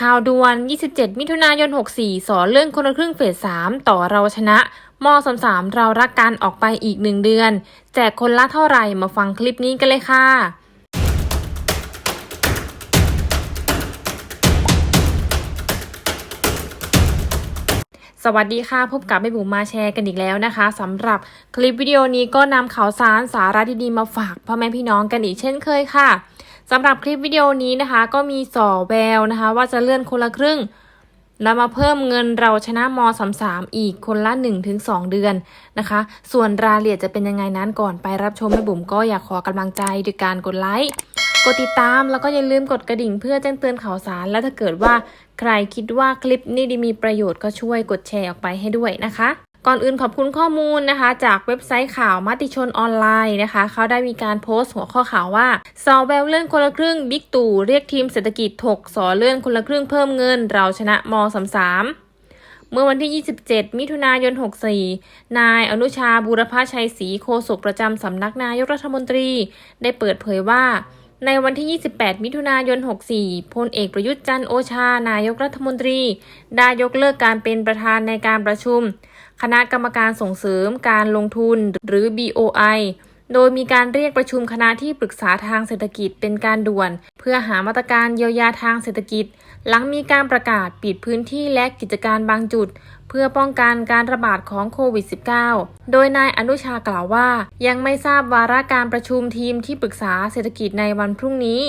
ข่าวด่วน 27 มิถุนายน 64 สอนเรื่องคนละครึ่งเฟส 3 ต่อเราชนะม33เรารักกันออกไปอีก1เดือน แจกคนละเท่าไหร่มาฟังคลิปนี้กันเลยค่ะสวัสดีค่ะ พบกับแม่บุ๋มมาแชร์กันอีกแล้วนะคะสำหรับคลิปวิดีโอนี้ก็นำข่าวสารสาระดีๆมาฝากพ่อแม่พี่น้องกันอีกเช่นเคยค่ะ สำหรับคลิปวิดีโอนี้นะคะ ก็มีสอแววนะคะ ว่าจะเลื่อนคนละครึ่งแล้วมาเพิ่มเงินเราชนะม33อีกคนละ 1-2 เดือนนะคะ ส่วนรายละเอียดจะเป็นยังไงนั้นก่อนไปรับชมแม่บุ๋มก็อยากขอกำลังใจด้วยการกดไลค์กดติดตามแล้วก็อย่าลืมกดกระดิ่งเพื่อแจ้งเตือนข่าวสาร และถ้าเกิดว่าใครคิดว่าคลิปนี้ดีมีประโยชน์ก็ช่วยกดแชร์ออกไปให้ด้วยนะคะ ก่อนอื่นขอบคุณข้อมูลนะคะ จากเว็บไซต์ข่าวมติชนออนไลน์นะคะ เขาได้มีการโพสต์หัวข้อข่าวว่าสอแววเลื่อนคนละครึ่งบิ๊กตู่เรียกทีมเศรษฐกิจถกสอเลื่อนคนละครึ่งเพิ่มเงิน เราชนะม33เมื่อวันที่ 27 มิถุนายน 64 นายอนุชาบูรพชัยศรีโฆษกประจำสำนักนายกรัฐมนตรี ได้เปิดเผยว่า ในวันที่ 28 มิถุนายน 64 พลเอกประยุทธ์จันทร์โอชา นายกรัฐมนตรี ได้ยกเลิกการเป็นประธานในการประชุม คณะกรรมการส่งเสริมการลงทุนหรือ BOI โดยมีการเรียกประชุมคณะที่ปรึกษาทางเศรษฐกิจเป็นการด่วน เพื่อหามาตรการเยียวยาทางเศรษฐกิจ หลังมีการประกาศปิดพื้นที่และกิจการบางจุดเพื่อป้องกันการระบาดของโควิด -19 โดยนายอนุชากล่าวว่า ยังไม่ทราบวาระการประชุมทีมที่ปรึกษาเศรษฐกิจในวันพรุ่งนี้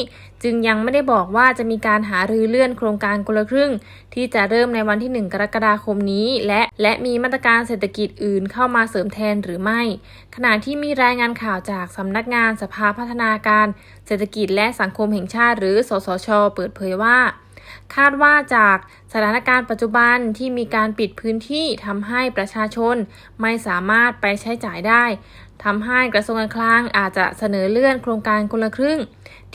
จึงยังไม่ได้บอกว่าจะมีการหารือเลื่อนโครงการคนละครึ่ง ที่จะเริ่มในวันที่ 1 กรกฎาคมนี้ และและมีมาตรการเศรษฐกิจอื่นเข้ามาเสริมแทนหรือไม่ ขณะที่มีรายงานข่าวจากสำนักงานสภาพัฒนาการ เศรษฐกิจและสังคมแห่งชาติ หรือ สสช เปิดเผยว่า คาดว่าจากสถานการณ์ปัจจุบันที่มีการปิดพื้นที่ทำให้ประชาชนไม่สามารถไปใช้จ่ายได้ทำให้กระทรวงการคลังอาจจะเสนอเลื่อนโครงการคนละครึ่ง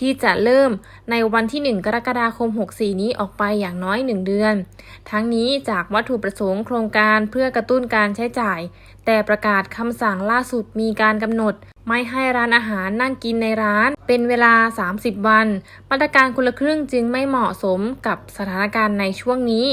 ที่จะเริ่มในวันที่ 1 กรกฎาคม 64 นี้ออกไปอย่างน้อย 1 เดือน ทั้งนี้จากวัตถุประสงค์โครงการเพื่อกระตุ้นการใช้จ่าย แต่ประกาศคำสั่งล่าสุดมีการกำหนด ไม่ให้ร้านอาหารนั่งกินในร้าน เป็นเวลา 30 วัน มาตรการคนละครึ่งจึงไม่เหมาะสมกับสถานการณ์ในช่วงนี้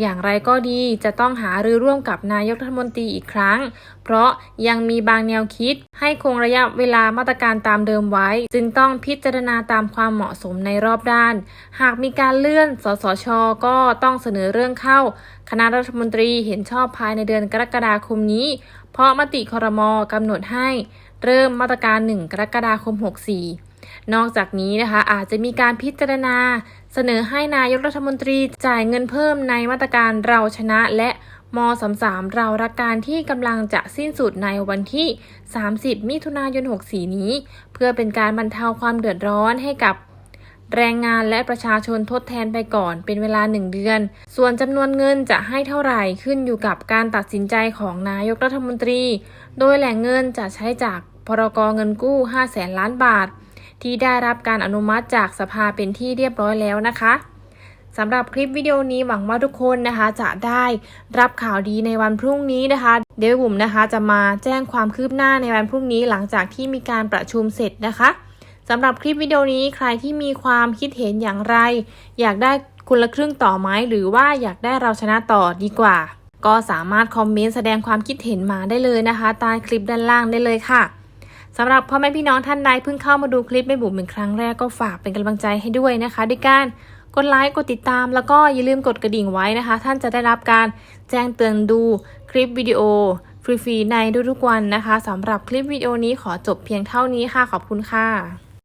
อย่างไรก็ดีจะต้องหารือร่วมกับนายกรัฐมนตรีอีกครั้ง เพราะยังมีบางแนวคิดให้คงระยะเวลามาตรการตามเดิมไว้ จึงต้องพิจารณาตามความเหมาะสมในรอบด้าน หากมีการเลื่อน สสช ก็ต้องเสนอเรื่องเข้า คณะรัฐมนตรีเห็นชอบภายในเดือนกรกฎาคมนี้ เพราะมติครมกำหนดให้ เริ่มมาตรการ 1 กรกฎาคม 64นอกจากนี้นะคะอาจจะมีการพิจารณา เสนอให้นายกรัฐมนตรีจ่ายเงินเพิ่มในมาตรการเราชนะและ ม33เรารักการที่กำลังจะสิ้นสุดในวันที่ 30 มิถุนายน 64 นี้ เพื่อเป็นการบรรเทาความเดือดร้อนให้กับแรงงานและประชาชนทดแทนไปก่อนเป็นเวลา1เดือน ส่วนจำนวนเงินจะให้เท่าไหร่ขึ้นอยู่กับการตัดสินใจของนายกรัฐมนตรี โดยแหล่งเงินจะใช้จากพรกเงินกู้5แสนล้านบาท ที่ได้รับการอนุมัติจากสภาเป็นที่เรียบร้อยแล้วนะคะ สำหรับคลิปวิดีโอนี้หวังว่าทุกคนนะคะ จะได้รับข่าวดีในวันพรุ่งนี้นะคะ เดี๋ยวบุ๋มนะคะ จะมาแจ้งความคืบหน้าในวันพรุ่งนี้หลังจากที่มีการประชุมเสร็จนะคะสำหรับคลิปวิดีโอนี้ใครที่มีความคิดเห็นอย่างไร อยากได้คุณละครึ่งต่อไหมหรือว่าอยากได้เราชนะต่อดีกว่า ก็สามารถคอมเมนต์แสดงความคิดเห็นมาได้เลยนะคะใต้คลิปด้านล่างได้เลยค่ะสำหรับพ่อแม่พี่น้องท่านใดเพิ่งเข้ามาดูคลิปไม่บุ๋มเป็นครั้งแรกก็ฝากเป็นกำลังใจให้ด้วยนะคะ ด้วยการ กดไลค์ กดติดตาม แล้วก็อย่าลืมกดกระดิ่งไว้นะคะ ท่านจะได้รับการแจ้งเตือนดูคลิปวิดีโอฟรีๆในทุกๆวันนะคะสำหรับคลิปวิดีโอนี้ขอจบเพียงเท่านี้ค่ะ ขอบคุณค่ะ